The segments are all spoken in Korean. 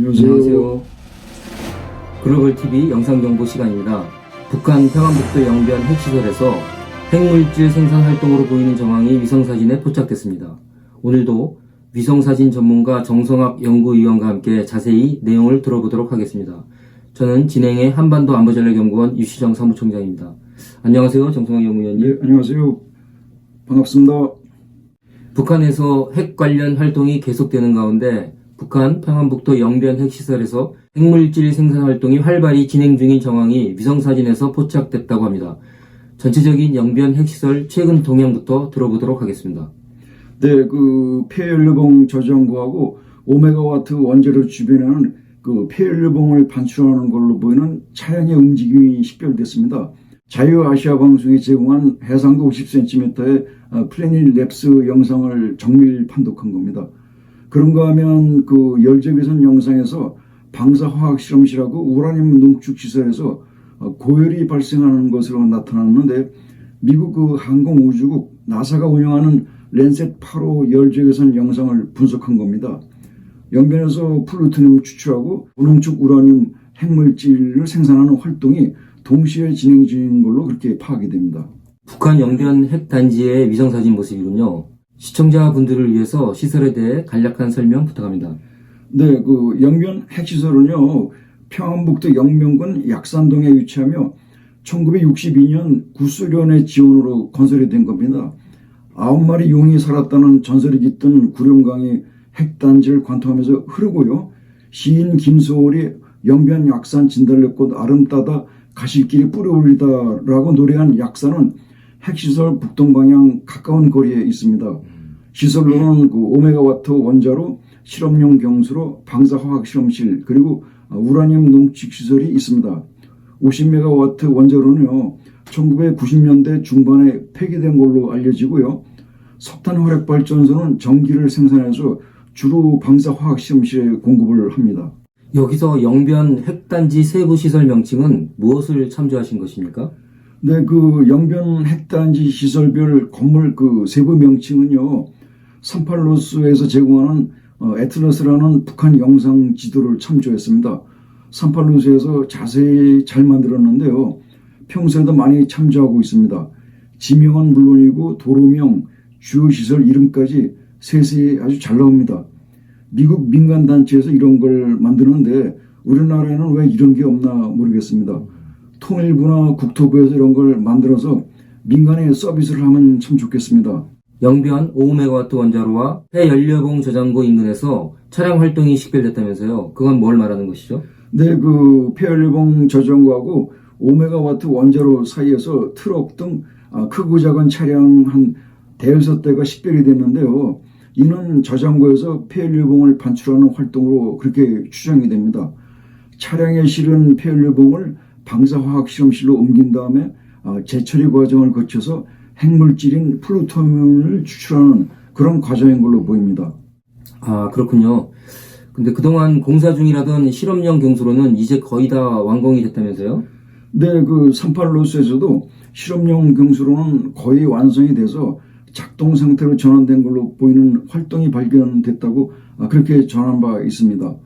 안녕하세요. 글로벌 TV 영상 정보 시간입니다. 북한 평안북도 영변 핵시설에서 핵물질 생산 활동으로 보이는 정황이 위성 사진에 포착됐습니다. 오늘도 위성 사진 전문가 정성학 연구위원과 함께 자세히 내용을 들어보도록 하겠습니다. 저는 진행의 한반도 안보전략연구원 유시정 사무총장입니다. 안녕하세요, 정성학 연구위원님. 네, 안녕하세요. 반갑습니다. 북한에서 핵 관련 활동이 계속되는 가운데 북한 평안북도 영변 핵시설에서 핵물질 생산 활동이 활발히 진행 중인 정황이 위성사진에서 포착됐다고 합니다. 전체적인 영변 핵시설 최근 동향부터 들어보도록 하겠습니다. 네, 그 폐연료봉 저장고하고 오메가와트 원자로 주변에는 그 폐연료봉을 반출하는 걸로 보이는 차량의 움직임이 식별됐습니다. 자유아시아 방송이 제공한 해상도 50cm의 플래닛 랩스 영상을 정밀 판독한 겁니다. 그런가 하면 그 열적외선 영상에서 방사화학 실험실하고 우라늄 농축 시설에서 어, 고열이 발생하는 것으로 나타났는데 미국 그 항공우주국 나사가 운영하는 랜셋 8호 열적외선 영상을 분석한 겁니다. 영변에서 플루토늄을 추출하고 농축 우라늄 핵물질을 생산하는 활동이 동시에 진행 중인 걸로 그렇게 파악이 됩니다. 북한 영변 핵단지의 위성사진 모습이군요. 시청자분들을 위해서 시설에 대해 간략한 설명 부탁합니다. 네, 그 영변 핵시설은요, 평안북도 영명군 약산동에 위치하며 1962년 구소련의 지원으로 건설이 된 겁니다. 아홉 마리 용이 살았다는 전설이 깃든 구룡강이 핵단지를 관통하면서 흐르고요. 시인 김소월이 영변 약산 진달래꽃 아름다다 가실길이 뿌려올리다라고 노래한 약산은 핵시설 북동방향 가까운 거리에 있습니다. 시설로는 그 오메가와트 원자로 실험용 경수로 방사화학 실험실 그리고 우라늄 농축 시설이 있습니다. 50메가와트 원자로는요 1990년대 중반에 폐기된 걸로 알려지고요 석탄 화력 발전소는 전기를 생산해서 주로 방사화학 실험실에 공급을 합니다. 여기서 영변 핵단지 세부 시설 명칭은 무엇을 참조하신 것입니까? 네, 그 영변 핵단지 시설별 건물 그 세부 명칭은요. 삼팔로스에서 제공하는 어, 애틀러스라는 북한 영상 지도를 참조했습니다. 삼팔로스에서 자세히 잘 만들었는데요. 평소에도 많이 참조하고 있습니다. 지명은 물론이고 도로명, 주요 시설 이름까지 세세히 아주 잘 나옵니다. 미국 민간 단체에서 이런 걸 만드는데 우리나라에는 왜 이런 게 없나 모르겠습니다. 통일부나 국토부에서 이런 걸 만들어서 민간에 서비스를 하면 참 좋겠습니다. 영변 5메가와트 원자로와 폐연료봉 저장고 인근에서 차량 활동이 식별됐다면서요. 그건 뭘 말하는 것이죠? 네, 그 폐연료봉 저장고하고 5메가와트 원자로 사이에서 트럭 등 아, 크고 작은 차량 한 대여섯 대가 식별이 됐는데요. 이는 저장고에서 폐연료봉을 반출하는 활동으로 그렇게 추정이 됩니다. 차량에 실은 폐연료봉을 방사화학 실험실로 옮긴 다음에 아, 재처리 과정을 거쳐서 핵물질인 플루토늄을 추출하는 그런 과정인 걸로 보입니다. 아, 그렇군요. 근데 그동안 공사 중이라던 실험용 경수로는 이제 거의 다 완공이 됐다면서요? 네, 그 38로스에서도 실험용 경수로는 거의 완성이 돼서 작동 상태로 전환된 걸로 보이는 활동이 발견됐다고 아, 그렇게 전한 바 있습니다.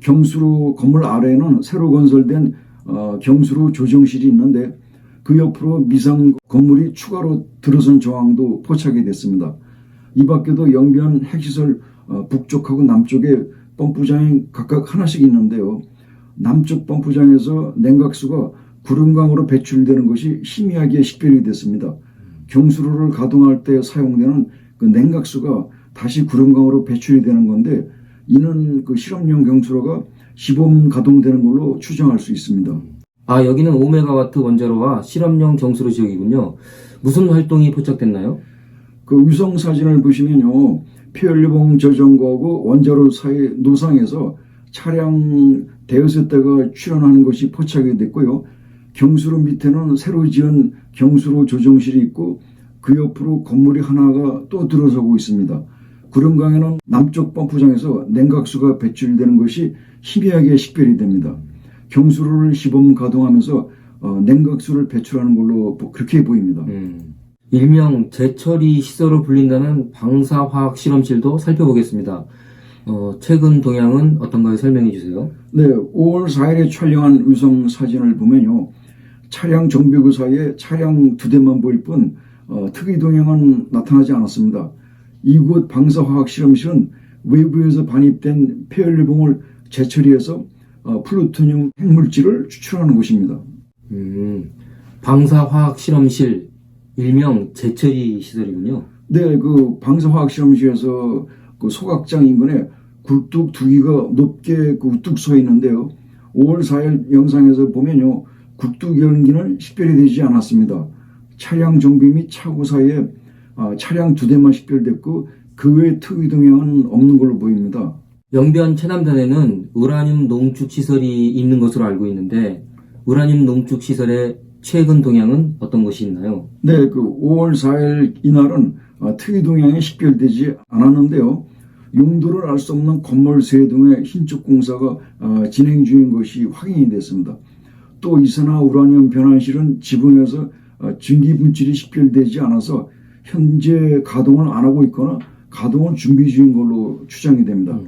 경수로 건물 아래에는 새로 건설된 어, 경수로 조정실이 있는데 그 옆으로 미상 건물이 추가로 들어선 조항도 포착이 됐습니다. 이 밖에도 영변 핵시설 어, 북쪽하고 남쪽에 펌프장이 각각 하나씩 있는데요. 남쪽 펌프장에서 냉각수가 구름강으로 배출되는 것이 희미하게 식별이 됐습니다. 경수로를 가동할 때 사용되는 그 냉각수가 다시 구름강으로 배출이 되는 건데 이는 그 실험용 경수로가 시범 가동되는 걸로 추정할 수 있습니다. 아, 여기는 5메가와트 원자로와 실험용 경수로 지역이군요. 무슨 활동이 포착됐나요? 그 위성 사진을 보시면요. 폐연료봉 저장고하고 원자로 사이 노상에서 차량 대여섯 대가 출현하는 것이 포착이 됐고요. 경수로 밑에는 새로 지은 경수로 조정실이 있고 그 옆으로 건물이 하나가 또 들어서고 있습니다. 구름강에는 남쪽 펌프장에서 냉각수가 배출되는 것이 희미하게 식별이 됩니다. 경수로를 시범 가동하면서 어, 냉각수를 배출하는 걸로 보- 그렇게 보입니다. 음, 일명 재처리 시설로 불린다는 방사화학 실험실도 살펴보겠습니다. 어, 최근 동향은 어떤가요? 설명해 주세요. 네, 5월 4일에 촬영한 위성 사진을 보면요. 차량 정비구 사이에 차량 두 대만 보일 뿐 어, 특이 동향은 나타나지 않았습니다. 이곳 방사화학 실험실은 외부에서 반입된 폐연료봉을 재처리해서 어, 플루토늄 핵물질을 추출하는 곳입니다. 음, 방사화학 실험실 일명 재처리 시설이군요. 네, 그 방사화학 실험실에서 그 소각장 인근에 굴뚝 두 기가 높게 그 우뚝 서 있는데요. 5월 4일 영상에서 보면요. 굴뚝 연기는 식별이 되지 않았습니다. 차량 정비 및 차고 사이에 아, 차량 두 대만 식별됐고 그 외 특이 동향은 없는 걸로 보입니다. 영변 최남단에는 우라늄 농축 시설이 있는 것으로 알고 있는데 우라늄 농축 시설의 최근 동향은 어떤 것이 있나요? 네, 그 5월 4일 이날은 아, 특이 동향이 식별되지 않았는데요. 용도를 알 수 없는 건물 세 동의 흰쪽 공사가 아, 진행 중인 것이 확인이 됐습니다. 또 이산화 우라늄 변환실은 지붕에서 아, 증기 분출이 식별되지 않아서 현재 가동을 안 하고 있거나 가동을 준비 중인 걸로 추정이 됩니다.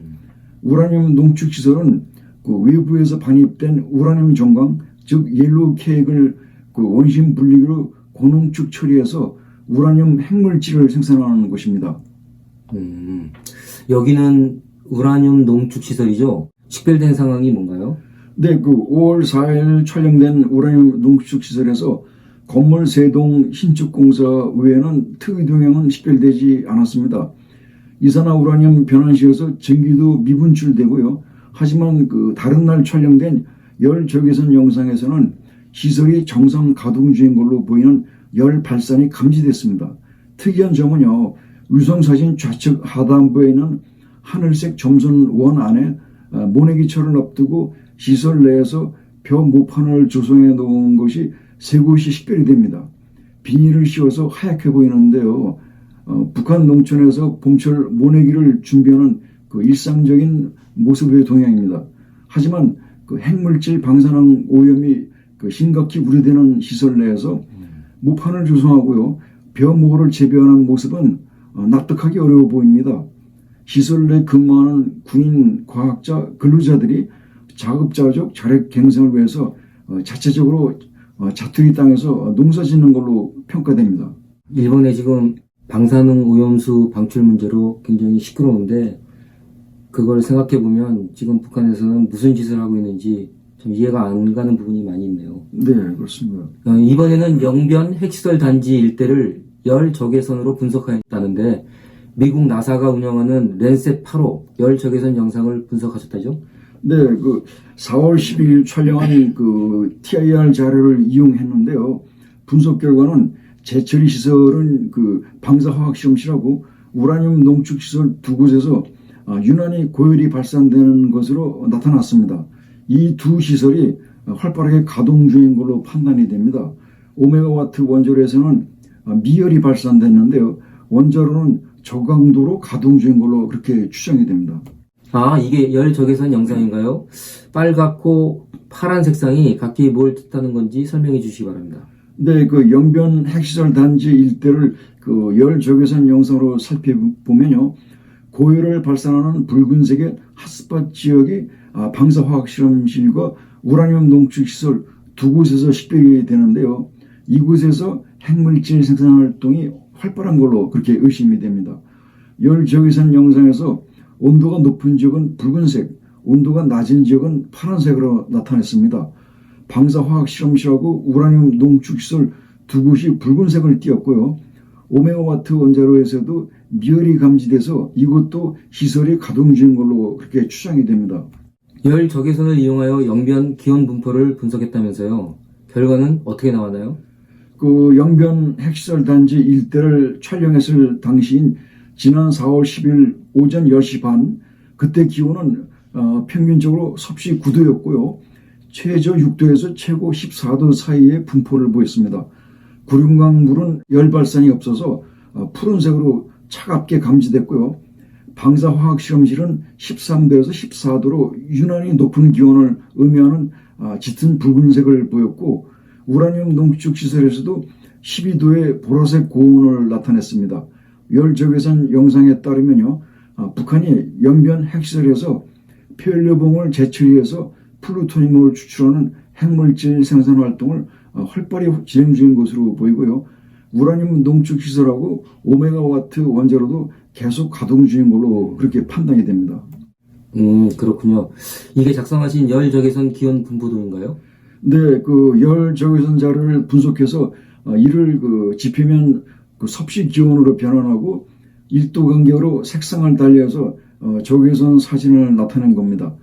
우라늄 농축 시설은 그 외부에서 반입된 우라늄 정광 즉 옐로우 케이크를 그 원심 분리기로 고농축 처리해서 우라늄 핵물질을 생산하는 곳입니다. 음, 여기는 우라늄 농축 시설이죠. 식별된 상황이 뭔가요? 네, 그 5월 4일 촬영된 우라늄 농축 시설에서 건물 세동 신축 공사 외에는 특이 동향은 식별되지 않았습니다. 이산화 우라늄 변환시에서 전기도 미분출되고요. 하지만 그 다른 날 촬영된 열 적외선 영상에서는 시설이 정상 가동 중인 걸로 보이는 열 발산이 감지됐습니다. 특이한 점은요. 위성 사진 좌측 하단부에 있는 하늘색 점선 원 안에 어, 모내기철을 앞두고 시설 내에서 벼 모판을 조성해 놓은 것이 세 곳이 식별이 됩니다. 비닐을 씌워서 하얗게 보이는데요. 어, 북한 농촌에서 봄철 모내기를 준비하는 그 일상적인 모습의 동향입니다. 하지만 그 핵물질 방사능 오염이 그 심각히 우려되는 시설 내에서 모판을 조성하고요. 벼 모를 재배하는 모습은 어, 납득하기 어려워 보입니다. 시설 내 근무하는 군인, 과학자, 근로자들이 자급자족 자력 갱생을 위해서 어, 자체적으로 어, 자투리 땅에서 농사 짓는 걸로 평가됩니다. 일본에 지금 방사능 오염수 방출 문제로 굉장히 시끄러운데 그걸 생각해 보면 지금 북한에서는 무슨 짓을 하고 있는지 좀 이해가 안 가는 부분이 많이 있네요. 네, 그렇습니다. 어, 이번에는 영변 핵시설 단지 일대를 열 적외선으로 분석하였다는데 미국 나사가 운영하는 랜셋 8호 열 적외선 영상을 분석하셨다죠? 네, 그 4월 12일 촬영한 그 TIR 자료를 이용했는데요. 분석 결과는 재처리 시설은 그 방사화학 실험실하고 우라늄 농축 시설 두 곳에서 아, 유난히 고열이 발산되는 것으로 나타났습니다. 이 두 시설이 활발하게 가동 중인 걸로 판단이 됩니다. 5메가와트 원자로에서는 아, 미열이 발산됐는데요. 원자로는 저강도로 가동 중인 걸로 그렇게 추정이 됩니다. 아 이게 열 적외선 영상인가요? 빨갛고 파란 색상이 각기 뭘 뜻하는 건지 설명해 주시기 바랍니다. 네, 그 영변 핵시설 단지 일대를 그열 적외선 영상으로 살펴보면요. 고열을 발산하는 붉은색의 핫스팟 지역이 아, 방사화학 실험실과 우라늄 농축 시설 두 곳에서 식별이 되는데요. 이곳에서 핵물질 생산 활동이 활발한 걸로 그렇게 의심이 됩니다. 열 적외선 영상에서 온도가 높은 지역은 붉은색, 온도가 낮은 지역은 파란색으로 나타냈습니다. 방사화학 실험실하고 우라늄 농축시설 두 곳이 붉은색을 띄었고요. 5메가와트 원자로에서도 미열이 감지돼서 이것도 시설이 가동 중인 걸로 그렇게 추정이 됩니다. 열 적외선을 이용하여 영변 기온 분포를 분석했다면서요. 결과는 어떻게 나왔나요? 그 영변 핵시설 단지 일대를 촬영했을 당시인 지난 4월 10일 오전 10시 반 그때 기온은 어, 평균적으로 섭씨 9도였고요. 최저 6도에서 최고 14도 사이의 분포를 보였습니다. 구룡강 물은 열 발산이 없어서 어, 푸른색으로 차갑게 감지됐고요. 방사화학 실험실은 13도에서 14도로 유난히 높은 기온을 의미하는 아, 짙은 붉은색을 보였고 우라늄 농축 시설에서도 12도의 보라색 고온을 나타냈습니다. 열 적외선 영상에 따르면요, 아, 북한이 영변 핵시설에서 폐연료봉을 재처리해서 플루토늄을 추출하는 핵물질 생산 활동을 어, 활발히 진행 중인 것으로 보이고요. 우라늄 농축 시설하고 오메가와트 원자로도 계속 가동 중인 걸로 그렇게 판단이 됩니다. 음, 그렇군요. 이게 작성하신 열 적외선 기온 분포도인가요? 네, 그 열 적외선 자료를 분석해서 어, 이를 그 지피면 그 섭씨 기온으로 변환하고 1도 간격으로 색상을 달리해서 어, 적외선 사진을 나타낸 겁니다.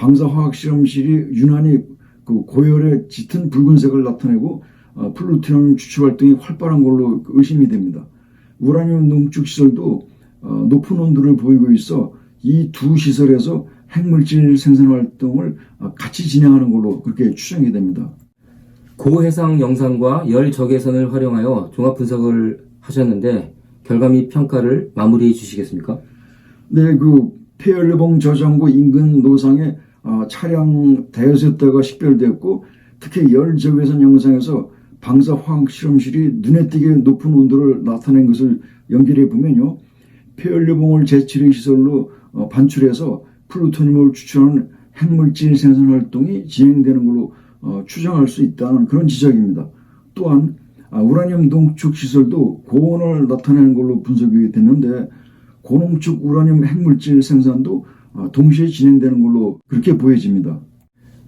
방사화학 실험실이 유난히 그 고열의 짙은 붉은색을 나타내고 어, 플루토늄 추출 활동이 활발한 걸로 의심이 됩니다. 우라늄 농축 시설도 어, 높은 온도를 보이고 있어 이 두 시설에서 핵물질 생산 활동을 어, 같이 진행하는 걸로 그렇게 추정이 됩니다. 고해상 영상과 열 적외선을 활용하여 종합 분석을 하셨는데 결과 및 평가를 마무리해 주시겠습니까? 네, 그 폐연료봉 저장고 인근 노상에 아, 차량 대여섯 대가 식별되었고 특히 열 적외선 영상에서 방사 화학 실험실이 눈에 띄게 높은 온도를 나타낸 것을 연결해 보면요. 폐연료봉을 재처리 시설로 어, 반출해서 플루토늄을 추출하는 핵물질 생산 활동이 진행되는 걸로 어, 추정할 수 있다는 그런 지적입니다. 또한 아, 우라늄 농축 시설도 고온을 나타내는 걸로 분석이 됐는데 고농축 우라늄 핵물질 생산도 아, 동시에 진행되는 걸로 그렇게 보여집니다.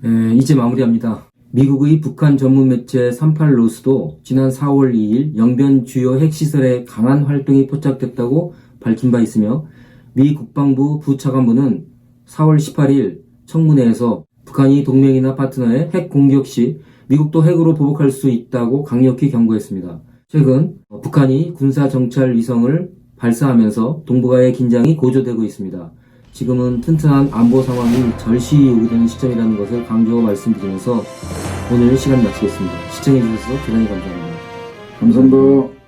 에, 이제 마무리합니다. 미국의 북한 전문 매체 38로스도 지난 4월 2일 영변 주요 핵시설에 강한 활동이 포착됐다고 밝힌 바 있으며 미 국방부 부차관부는 4월 18일 청문회에서 북한이 동맹이나 파트너의 핵 공격 시 미국도 핵으로 보복할 수 있다고 강력히 경고했습니다. 최근 북한이 군사 정찰 위성을 발사하면서 동북아의 긴장이 고조되고 있습니다. 지금은 튼튼한 안보 상황이 절시 요구되는 시점이라는 것을 강조하고 말씀드리면서 오늘 시간 마치겠습니다. 시청해주셔서 대단히 감사합니다. 감사합니다.